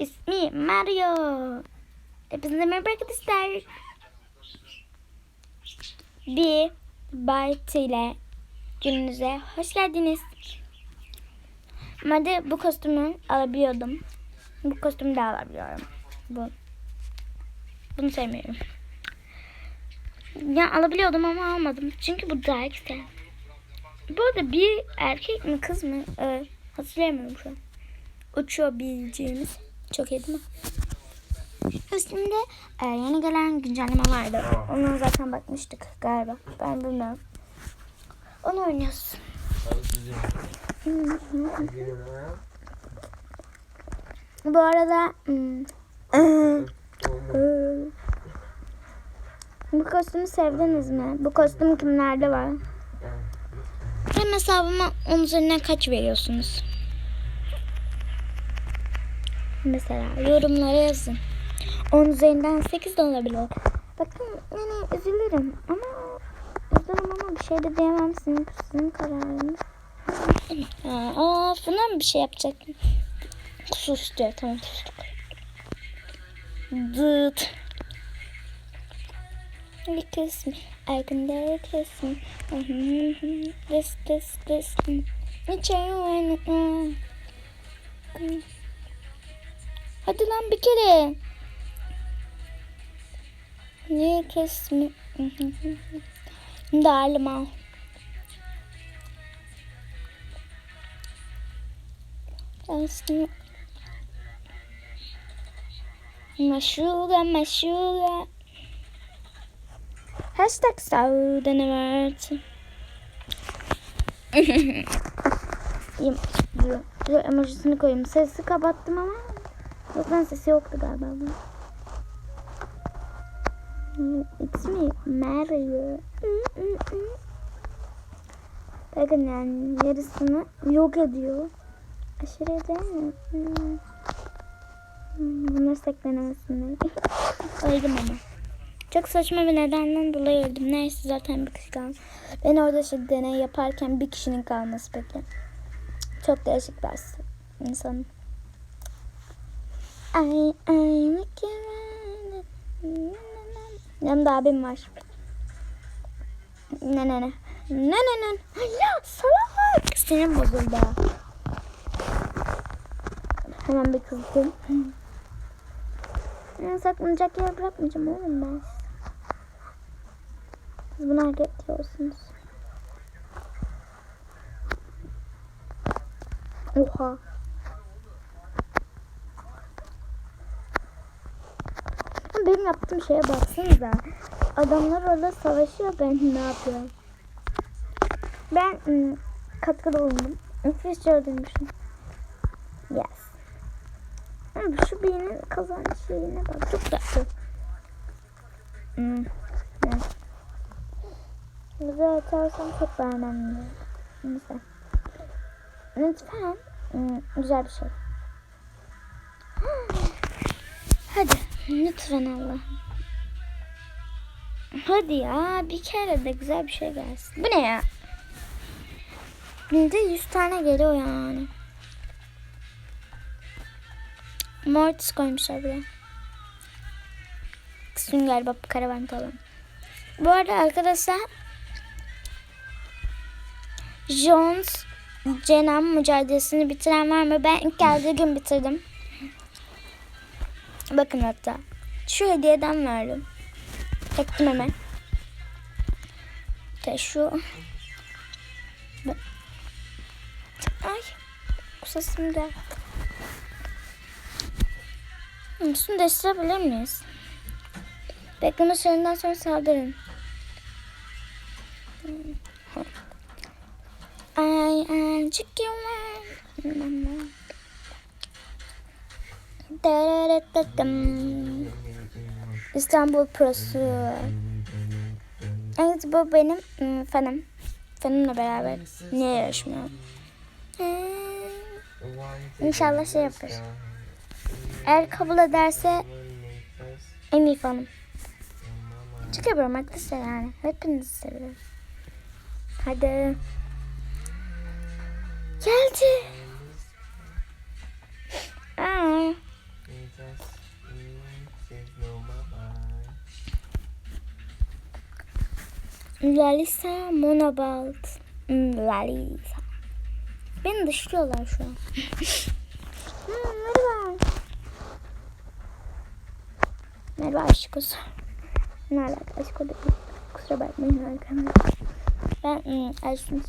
ismi Mario. Hepinize merhaba arkadaşlar. Bir Byte ile gününüze hoş geldiniz. Normalde bu kostümü alabiliyordum. Bu kostümü de alabiliyorum. Bu. Bunu sevmiyorum. Ya alabiliyordum ama almadım. Çünkü bu daha güzel. Bu arada bir erkek mi kız mı? Ee, hatırlayamıyorum şu an. Uçuyor bileceğimiz. Çok iyi değil mi? Üstünde e, yeni gelen güncelleme vardı. Ona zaten bakmıştık galiba. Ben bilmiyorum. Onu oynuyoruz. Bu arada hmm, bu kostümü sevdiniz mi? Bu kostüm kimlerde var? Benim hesabıma 10 üzerinden kaç veriyorsunuz? Mesela yorumlara yazın. 10 üzerinden 8 de olabilir. Bakın yani üzülürüm ama üzülürüm ama bir şey de diyemem sizin, sizin kararınız. Aa, buna mı bir şey yapacaktım? Sus diyor tamam sustuk. Dıt. Kiss me, I can dare kiss me. This, this, this. Hiç Hadi lan bir kere. You kiss me. Darlım Aslında Maşuga maşuga Hashtag Saudenevert Dur, dur emojisini koyayım. Sesi kapattım ama Yok lan sesi yoktu galiba. It's me, Mario. Bakın yarısını yok ediyor. Aşırı değil mi? Bunları seklenemesinler. Öldüm ama. Çok saçma bir nedenden dolayı öldüm. Neyse zaten bir kişi kalmış. Ben orada şey deney yaparken bir kişinin kalması peki. Çok değişik bir insanım. Ay ay. Yanımda abim var. Ne ne ne. Ne ne ne. Ya salak. Senin bozuldu. Hemen bir kızdım. Ya, saklanacak yer bırakmayacağım oğlum ben. Siz bunu hak ediyorsunuz. Oha. Benim yaptığım şeye baksanıza. Adamlar orada savaşıyor ben ne yapıyorum? Ben ım, katkıda bulundum. Fish öldürmüşüm. Yes. Ama şu birinin kazan şeyine bak. Çok tatlı. Hmm. Evet. Güzel atarsam çok beğenmem. Neyse. Lütfen. Hmm, güzel bir şey. Hadi. Lütfen Allah. Hadi ya bir kere de güzel bir şey gelsin. Bu ne ya? Günde 100 tane geliyor yani. Mortis koymuşlar buraya. Sünger Bob karavan falan. Bu arada arkadaşlar Jones Cenem mücadelesini bitiren var mı? Ben ilk geldiği gün bitirdim. Bakın hatta. Şu hediyeden verdim. Çektim hemen. İşte şu. Ay. Kusasım da. Şunu değiştirebilir miyiz? Bekleme sürenden sonra saldırın. Ay ay çıkıyorum. İstanbul Prosu. Evet bu benim ım, fanım. Fanımla beraber niye yarışmıyor? Ee, İnşallah şey yapar. Eğer kabul ederse en iyi fanım. Çok yapıyorum arkadaşlar yani. Hepinizi seviyorum. Hadi. Geldi. Lalisa Monabald. Hmm, Lalisa. Beni dışlıyorlar şu an. merhaba. Merhaba aşkos. Ne alaka aşk o değil. Kusura bakmayın arkadaşlar. Ben hmm, aşkım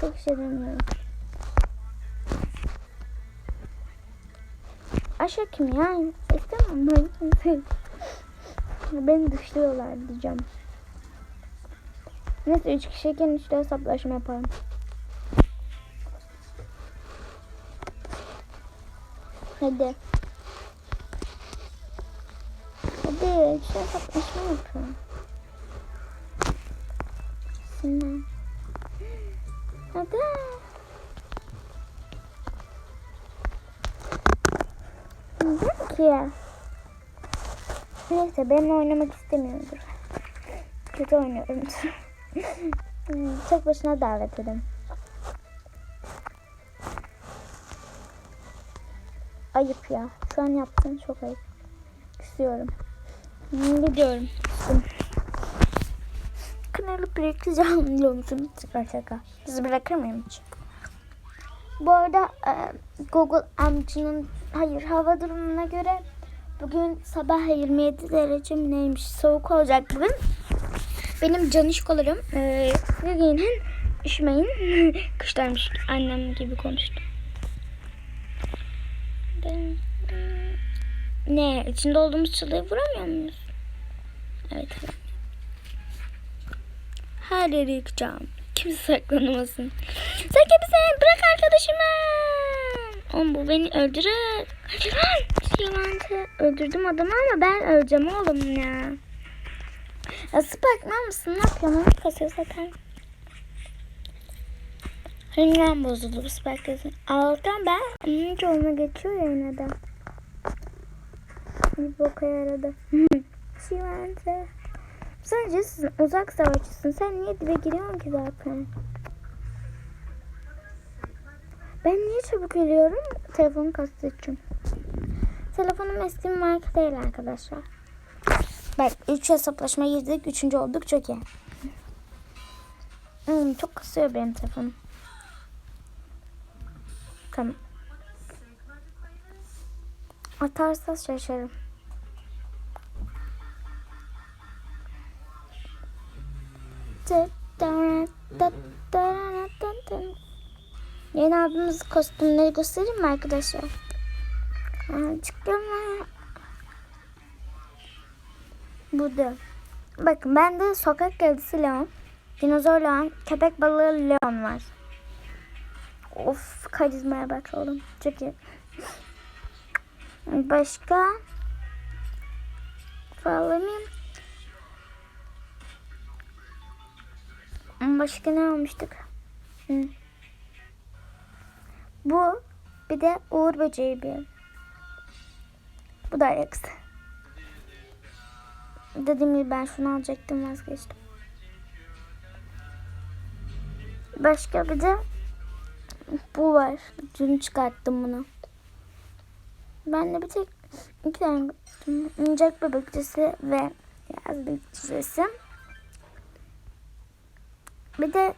çok şey demiyorum. Aşk kim ya? İstemem ben. Beni dışlıyorlar diyeceğim. Neyse 3 kişiyken 3'te hesaplaşma yapalım. Hadi. Hadi 3'te hesaplaşma yapalım. Şimdi. Hadi. Neden ki? Neyse ben oynamak istemiyordur. Kötü oynuyorumdur. Hmm, Tek başına davet edin. Ayıp ya. Şu an yaptığın çok ayıp. Küsüyorum. Gidiyorum. Kanalı bırakacağım diyormuşum. Şaka şaka. Sizi bırakır mıyım hiç? Bu arada e, Google amcının hayır hava durumuna göre bugün sabah 27 derece mi neymiş soğuk olacak bugün. Benim canişkolarım e, giyinin üşümeyin kışlarmış annem gibi konuştu. Ben- Ne içinde olduğumuz çılıyı vuramıyor muyuz? Evet. Her yeri yıkacağım. Kimse saklanamasın. Sen kimsin? Bırak arkadaşımı. Oğlum bu beni. Öldürür. Yalancı. Öldürdüm adamı ama ben öleceğim oğlum ya. Ya Spike'man mısın? Ne yapıyorsun? Ne kasıyor zaten? Ringden bozuldu bu Spike'ın. Allah'tan ben onun yoluna geçiyor ya yine de. Bir boka yaradı. Şivante. Sen Jesse'sin uzak savaşçısın. Sen niye dibe giriyorsun ki zaten? Ben niye çabuk ölüyorum? Telefonu kastığı için. Telefonum eski marka değil arkadaşlar. Bak 3 hesaplaşma girdik. 3. olduk. Çok iyi. Hmm, çok kasıyor benim telefonum. Tamam. Atarsa şaşarım. Yeni aldığımız kostümleri göstereyim mi arkadaşlar? Çıktı mı? Burada. Bakın bende sokak kedisi Leon, dinozor Leon, köpek balığı Leon var. Of karizmaya bak oğlum. Çok iyi. Başka? Me. Başka ne almıştık? Hı. Bu bir de Uğur böceği bir. Bu da ayaksı. Dediğim gibi ben şunu alacaktım vazgeçtim. Başka bir de bu var. Dün çıkarttım bunu. Ben de bir tek iki tane oyuncak bebekçisi ve yaz bebekçisi. Bir de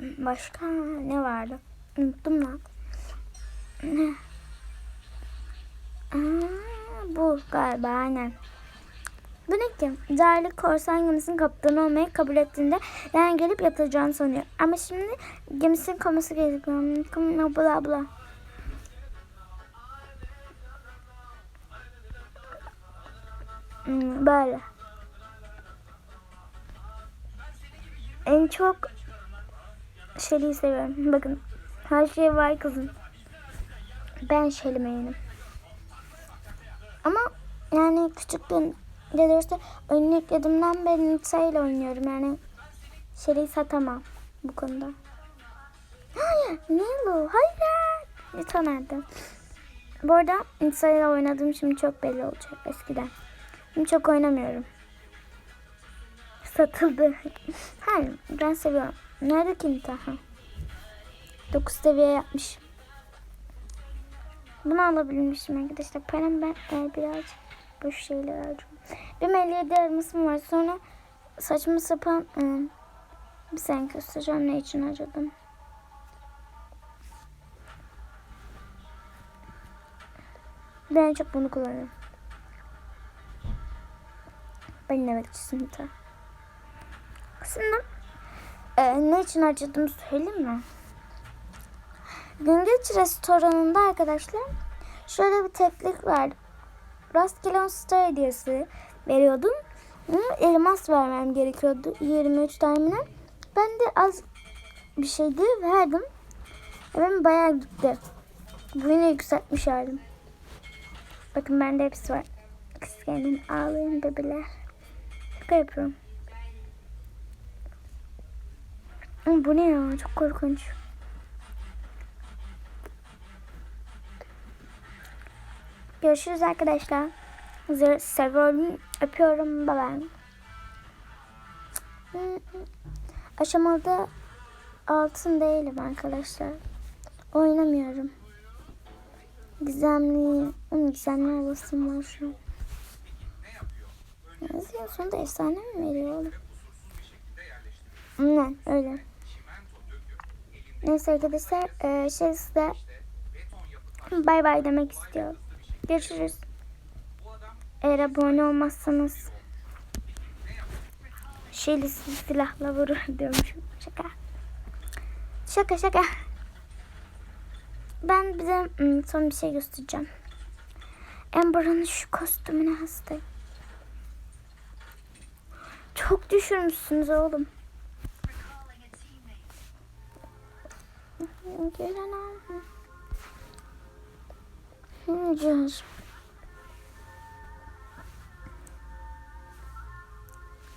başka ne vardı? Unuttum lan. Aa, bu galiba aynen. Bu ne ki? Cahil'i korsan gemisinin kaptanı olmayı kabul ettiğinde yani gelip yatacağını sanıyor. Ama şimdi gemisinin koması gerekiyor. Bla bla. Hmm, Böyle. En çok Shelly'i seviyorum. Bakın her şey var kızım. Ben main'im. Ama yani küçüklüğüm gelirse oyunu yüklediğimden beri Nitsa ile oynuyorum. Yani Shelly'i satamam bu konuda. Hayır, Nilo, hayır. Nita nerede? Bu arada Nitsa ile oynadığım şimdi çok belli olacak eskiden. Şimdi çok oynamıyorum. Satıldı. Hayır, ben seviyorum. Nerede ki Nita? Ha. 9 seviye yapmış. Bunu alabilmişim arkadaşlar. Param ben e, birazcık boş şeyler harcıyorum. Benim 57 elmasım var. Sonra saçma sapan ıı, bir sen göstereceğim ne için harcadım. Ben en çok bunu kullanıyorum. Ben ne bekçisiyim de. Aslında e, ne için harcadığımı söyleyeyim mi? Güngöç restoranında arkadaşlar şöyle bir teklif var. Rastgele on star hediyesi veriyordum. Elmas vermem gerekiyordu. 23 tane. Ben de az bir şeydi verdim. Ve benim bayağı gitti. Bu yine yükseltmiş halim. Bakın bende hepsi var. Kıskanın ağlayın bebeler. Şaka yapıyorum. Bu ne ya? Çok korkunç. Görüşürüz arkadaşlar. Seviyorum. Öpüyorum. Bye bye. Aşamalı altın değilim arkadaşlar. Oynamıyorum. Gizemli, onun gizemli olasım var şu an. Yazıyor sonunda efsane mi veriyor oğlum? Ne öyle. Neyse arkadaşlar e, şey size bay bay demek istiyorum. Görüşürüz. Eğer abone olmazsanız şeyli silahla vurur diyormuşum. Şaka. Şaka şaka. Ben bize hmm, son bir şey göstereceğim. Amber'ın şu kostümüne hastayım. Çok düşürmüşsünüz oğlum. Gelen abi. Yiyeceğiz.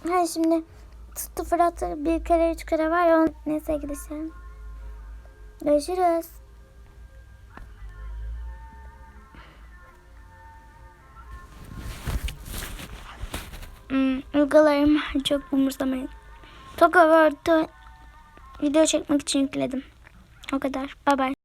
Ha şimdi tuttu Fırat'ı bir kere üç kere var ya neyse arkadaşlar. Görüşürüz. Hmm, uygularımı çok umursamayın. Toka Word'u video çekmek için yükledim. O kadar. Bye bye.